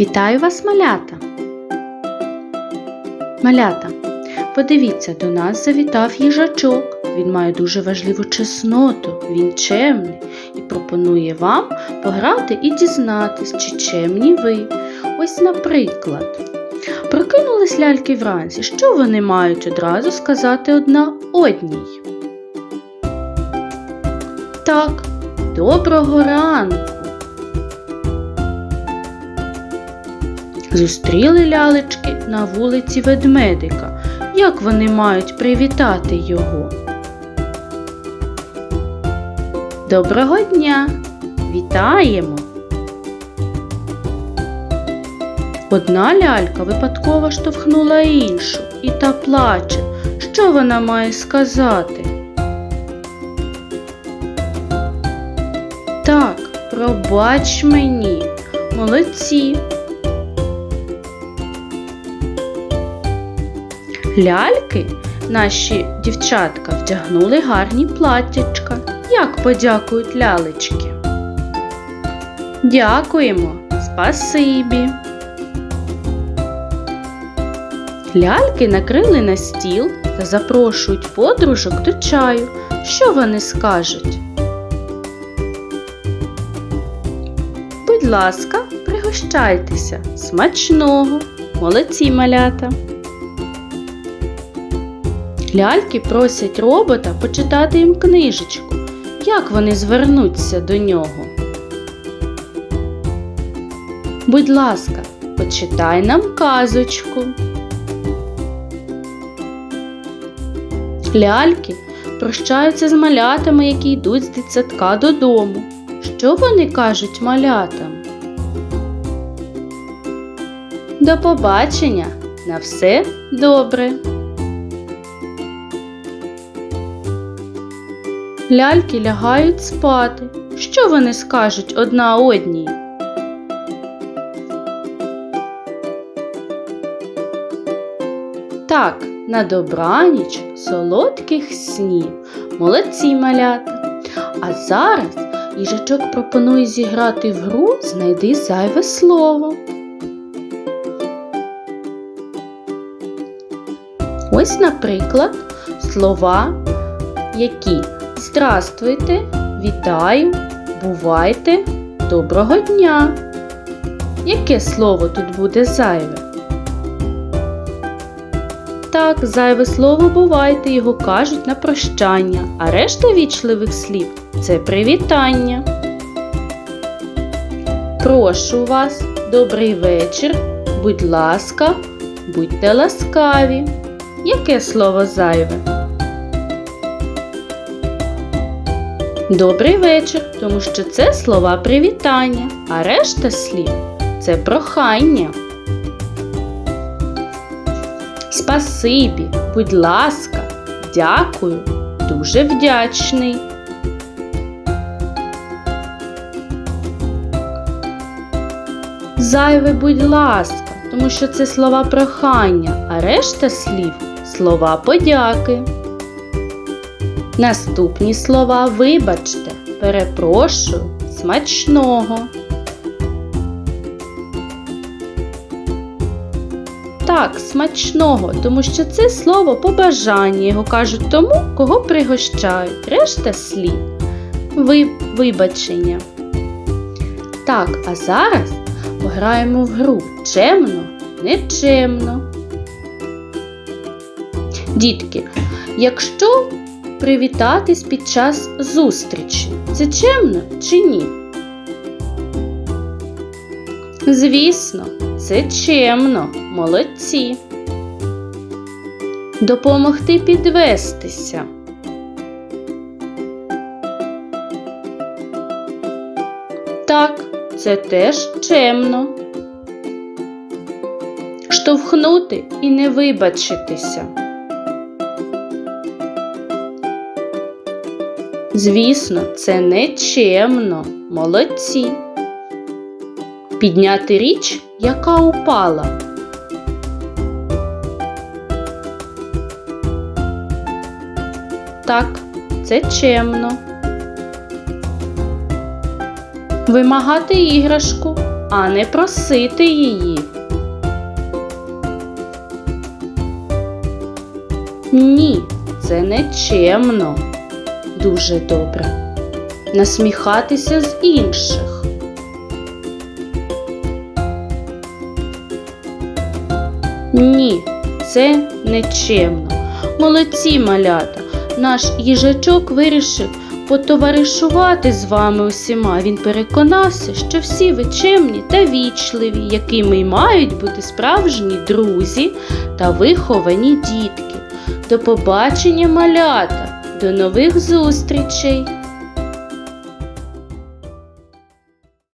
Вітаю вас, малята! Малята, подивіться, до нас завітав їжачок. Він має дуже важливу чесноту, він чемний і пропонує вам пограти і дізнатись, чи чемні ви. Ось, наприклад, прокинулись ляльки вранці. Що вони мають одразу сказати одна одній? Так, доброго ранку. Зустріли лялечки на вулиці ведмедика. Як вони мають привітати його? Доброго дня! Вітаємо! Одна лялька випадково штовхнула іншу і та плаче. Що вона має сказати? Так, пробач мені, молодці. Ляльки, наші дівчатка, вдягнули гарні платтячка. Як подякують лялечки? Дякуємо, спасибі. Ляльки накрили на стіл та запрошують подружок до чаю. Що вони скажуть? Будь ласка, пригощайтеся. Смачного, молодці малята. Ляльки просять робота почитати їм книжечку. Як вони звернуться до нього? Будь ласка, почитай нам казочку. Ляльки прощаються з малятами, які йдуть з дитсадка додому. Що вони кажуть малятам? До побачення! На все добре! Ляльки лягають спати. Що вони скажуть одна одній? Так, на добраніч солодких снів. Молодці малята. А зараз їжачок пропонує зіграти в гру Знайди зайве слово. Ось, наприклад, слова, які Здравствуйте, вітаю, бувайте, доброго дня. Яке слово тут буде зайве? Так, зайве слово бувайте, його кажуть на прощання, а решта вічливих слів це привітання. Прошу вас, добрий вечір, будь ласка, будьте ласкаві. Яке слово зайве? Добрий вечір, тому що це слова привітання, а решта слів це прохання. Спасибі, будь ласка, дякую, дуже вдячний. Зайве, будь ласка, тому що це слова прохання, а решта слів слова подяки. Наступні слова вибачте, перепрошую, смачного. Так, смачного, тому що це слово побажання, його кажуть тому, кого пригощають. Решта слів ви, вибачення. Так, а зараз пограємо в гру чемно, нечемно. Дітки, якщо привітатись під час зустрічі. Це чемно чи ні? Звісно, це чемно, молодці. Допомогти підвестися. Так, це теж чемно. Штовхнути і не вибачитися. Звісно, це нечемно, молодці. Підняти річ, яка упала. Так, це чемно. Вимагати іграшку, а не просити її. Ні, це не чемно. Дуже добре. Насміхатися з інших. Ні, це не чемно. Молодці малята. Наш їжачок вирішив потоваришувати з вами усіма. Він переконався, що всі ви чемні та вічливі, якими й мають бути справжні друзі та виховані дітки. До побачення, малята! До нових зустрічей!